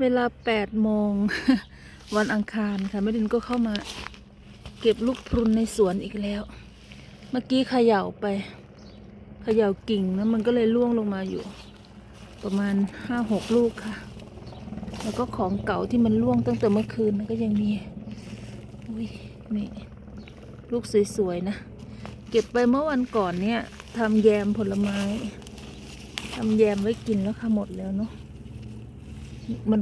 เวลาแปดโมงวันอังคารค่ะแม่ดินก็เข้ามา เก็บลูกพรุนในสวนอีกแล้ว เมื่อกี้เขย่าไปเขย่ากิ่งแล้วมันก็เลยร่วงลงมาอยู่ ประมาณห้าหกลูกค่ะ แล้วก็ของเก่าที่มันร่วงตั้งแต่เมื่อคืนนก็ยังมีอุ้ยนี่ลูกสวยๆนะ เก็บไปเมื่อวันก่อนเนี่ยทำแยมผลไม้ทำแยมไว้กินแล้วค่ะหมดแล้วเนาะ มัน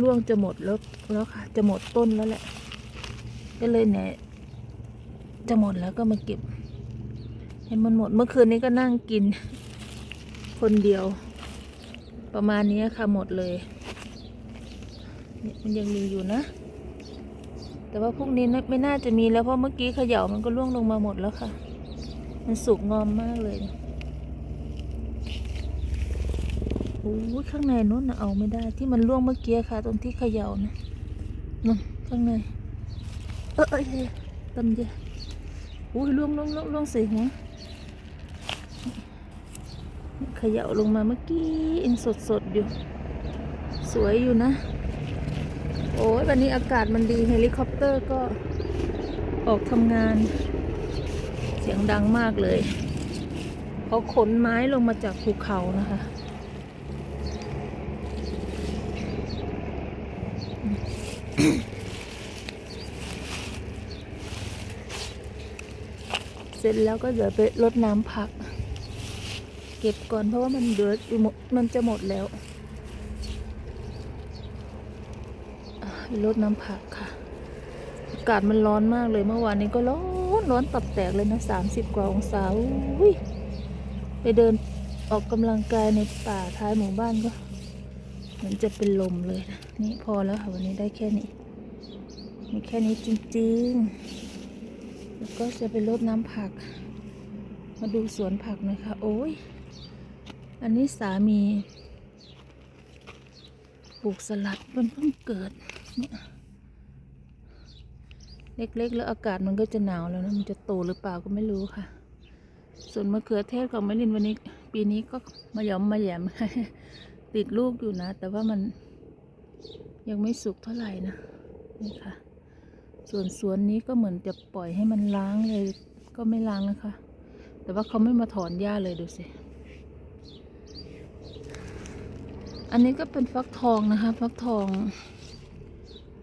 ร่วงจะหมดแล้วแล้วค่ะ จะหมดต้นแล้วแหละ ก็เลยเนี่ยจะหมดแล้วก็มาเก็บ ให้มันหมดเมื่อคืนนี้ก็นั่งกิน คนเดียว ประมาณนี้ค่ะหมดเลยเนี่ยมันยังมีอยู่นะ แต่ว่าพวกนี้ไม่น่าจะมีแล้วเพราะเมื่อกี้เขย่ามันก็ร่วงลงมาหมดแล้วค่ะ มันสุกงอมมากเลย อ้ข้างในนู้นนะเอาไม่ได้ ที่มันร่วงเมื่อกี้ค่ะตรงที่เขย่านะนู่นข้างใน เออเอยเอยตำเยอะโอ้ยล่วงล่วงล่วงล่วงใส่หัวเขย่าลงมาเมื่อกี้อินสดสดอยู่ สวยอยู่นะ โอ้ยวันนี้อากาศมันดีเฮลิคอปเตอร์ก็ออกทำงาน เสียงดังมากเลยเขาขนไม้ลงมาจากภูเขานะคะ เสร็จแล้วก็เดี๋ยวไปรดน้ำผัก เก็บก่อนเพราะว่ามันเดือดอยู่หมดมันจะหมดแล้วไปรดน้ำผักค่ะ อากาศมันร้อนมากเลยเมื่อวานนี้ก็ร้อนร้อนตับแตกเลยนะสามสิบกว่าองศาอุ้ยไปเดินออกกำลังกายในป่าท้ายหมู่บ้านก็ เหมือนจะเป็นลมเลยนะ นี่พอแล้วค่ะวันนี้ได้แค่นี้ มีแค่นี้จริงๆ แล้วก็จะไปรดน้ำผัก มาดูสวนผักหนะคะโอ้ย อันนี้สามีปลูกสลัดมันเพิ่งเกิดเนี่ยเล็กๆ แล้วอากาศมันก็จะหนาวแล้วนะ มันจะโตหรือเปล่าก็ไม่รู้ค่ะ ส่วนมะเขือเทศของแม่ลินวันนี้ ปีนี้ก็มาหยอมมาแยม ติดลูกอยู่นะ แต่ว่ามันยังไม่สุกเท่าไหร่นะนี่ค่ะ ส่วนสวนนี้ก็เหมือนจะปล่อยให้มันล้างเลยก็ไม่ล้างนะคะ แต่ว่าเขาไม่มาถอนหญ้าเลยดูสิ อันนี้ก็เป็นฟักทองนะคะฟักทอง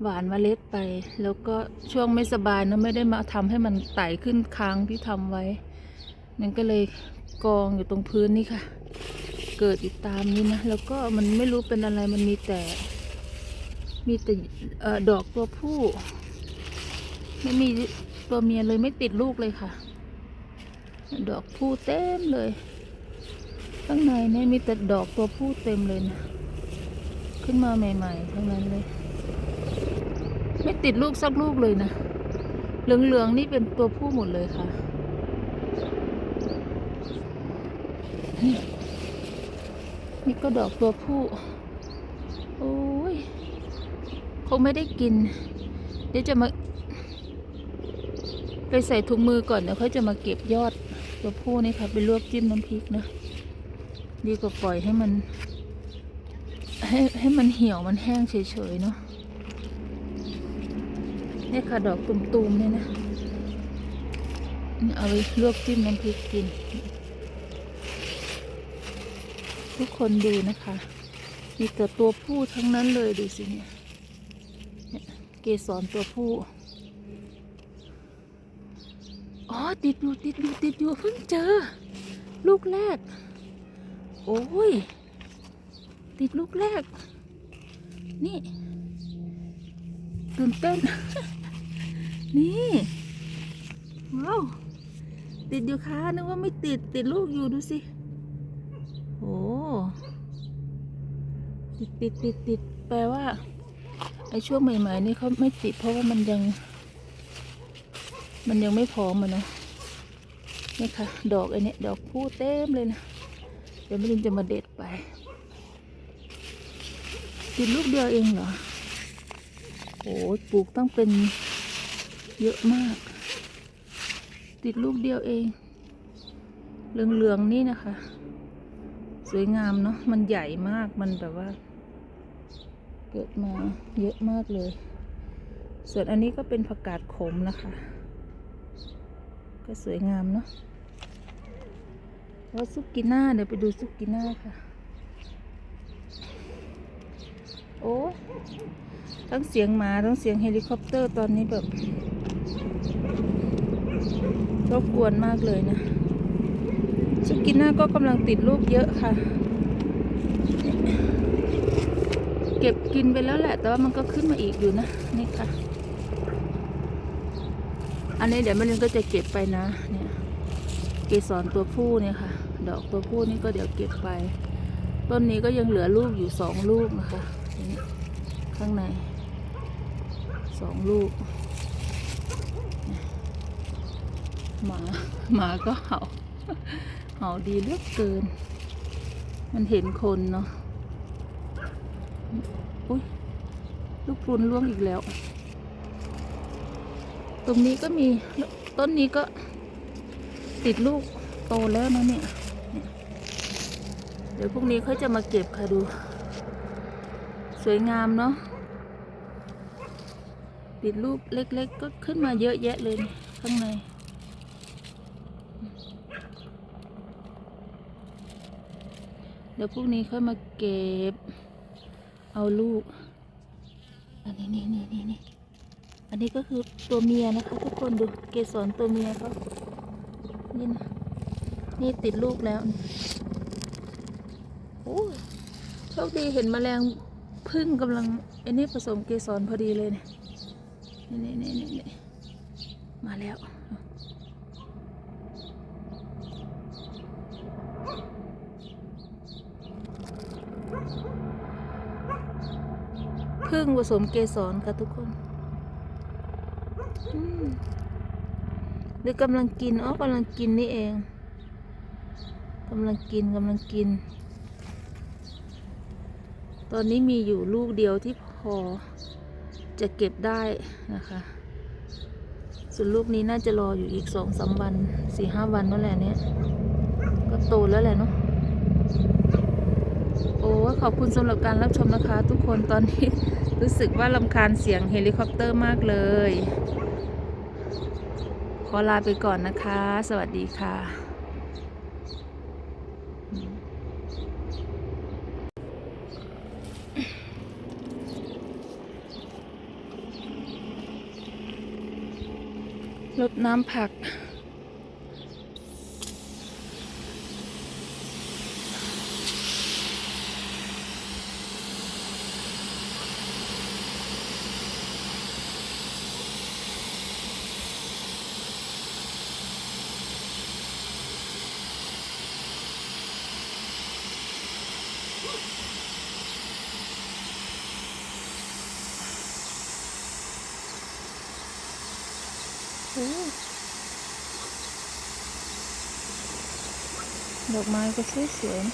หวานมาเมล็ดไป แล้วก็ช่วงไม่สบายนะไม่ได้มาทำให้มันไต่ขึ้นค้างที่ทำไว้ มันก็เลยกองอยู่ตรงพื้นนี่ค่ะ เกิดอยู่ตามนี้นะ แล้วก็มันไม่รู้เป็นอะไรมันมีแต่ มีแต่เออดอกตัวผู้ ไม่มีตัวเมียเลยไม่ติดลูกเลยค่ะ ดอกผู้เต็มเลย ข้างในเนี่ยมีแต่ดอกตัวผู้เต็มเลยนะขึ้นมาใหม่ ๆ ทั้งนั้นเลย ไม่ติดลูกสักลูกเลยนะ เหลืองๆนี่เป็นตัวผู้หมดเลยค่ะ นี่ก็ดอกตัวผู้ โอ้ย คงไม่ได้กิน เดี๋ยวจะมา ไปใส่ถุงมือก่อนเดี๋ยวเขาจะมาเก็บยอดตัวผู้นี่ค่ะไปลวกจิ้มน้ำพริกนะ ดีกว่าปล่อยให้มัน ให้ให้มันเหี่ยวมันแห้งเฉยๆเนาะนี่ค่ะดอกตุ่มๆเนี่ยนะ เอาไปลวกจิ้มน้ำพริกกิน ทุกคนดูนะคะ มีแต่ตัวผู้ทั้งนั้นเลยดูสิเนี่ยเกสรตัวผู้ อ๋อ ติดอยู่ติดอยู่ติดอยู่เพิ่งเจอ ลูกแรก โอ้ย ติดลูกแรก นี่ ตื่นเต้น นี่ ว้าว ติดอยู่ค่ะนึกว่าไม่ติดติดลูกอยู่ดูสิ โอ้ติดติดติดติดแปลว่า ไอ้ช่วงใหม่ๆนี่เขาไม่ติดเพราะว่ามันยัง มันยังไม่พร้อมอะเนาะนี่ค่ะ ดอกไอ้นี่ดอกผู้เต็มเลยนะ เดี๋ยวไม่ลินจะมาเด็ดไป ติดลูกเดียวเองเหรอ โอ้ปลูกตั้งเป็นเยอะมาก ติดลูกเดียวเอง เหลืองๆนี่นะคะ วยงามเนาะมันใหญ่มากมันแบบว่า เกิดมาเยอะมากเลย ส่วนอันนี้ก็เป็นผักกาดขมนะคะ ก็สวยงามเนาะแล้วซุกกิน่าเดี๋ยวไปดูซุกกิน่าค่ะ โอ้ทั้งเสียงหมาทั้งเสียงเฮลิคอปเตอร์ตอนนี้แบบรบกวนมากเลยนะ ซุกกิน่าก็กำลังติดลูกเยอะค่ะ เก็บกินไปแล้วแหละ แต่ว่ามันก็ขึ้นมาอีกอยู่นะ นี่ค่ะ อันนี้เดี๋ยวแม่ลินก็จะเก็บไปนะ เนี่ย เกสรตัวผู้เนี่ยค่ะ ดอกตัวผู้นี่ก็เดี๋ยวเก็บไป ต้นนี้ก็ยังเหลือลูกอยู่สองลูกนะคะ ข้างในสองลูกหมาหมาก็เห่าาดีเหลือกเกิน มันเห็นคนเนาะอุ้ยลูกปรุนล่วงอีกแล้ว ตรงนี้ก็มีต้นนี้ก็ติดลูกโตแล้วนะเนี่ย เดี๋ยวพรุ่งนี้เขาจะมาเก็บค่ะดู สวยงามเนาะ ติดลูกเล็กๆ ก็ขึ้นมาเยอะแยะเลยข้างใน เดี๋ยวพรุ่งนี้ค่อยมาเก็บ เอาลูก อันนี้นี่นี่นี่นี่อันนี้ก็คือตัวเมียนะคะ ทุกคนดูเกสรตัวเมียเขานี่นะนี่ติดลูกแล้วโอ้โชคดีเห็นแมลงพึ่งกำลังอ้นี่ผสมเกสรพอดีเลยเนี่ยนี่นี่นี่นี่มาแล้ว พึ่งผสมเกสรค่ะทุกคนหรือกำลังกิน อ๋อกำลังกินนี่เองกำลังกินกำลังกิน ตอนนี้มีอยู่ลูกเดียวที่พอจะเก็บได้นะคะส่วนลูกนี้น่าจะรออยู่อีกสองสามวันสี่ห้าวันนั่นแหละเนี่ยก็โตแล้วแหละเนาะโอ้ขอบคุณสำหรับการรับชมนะคะ ทุกคนตอนนี้ รู้สึกว่าลำคาญเสียงเฮลิคอปเตอร์มากเลย ขอลาไปก่อนนะคะ สวัสดีค่ะรดน้ำผัก ดอกไม้ก็สวยๆน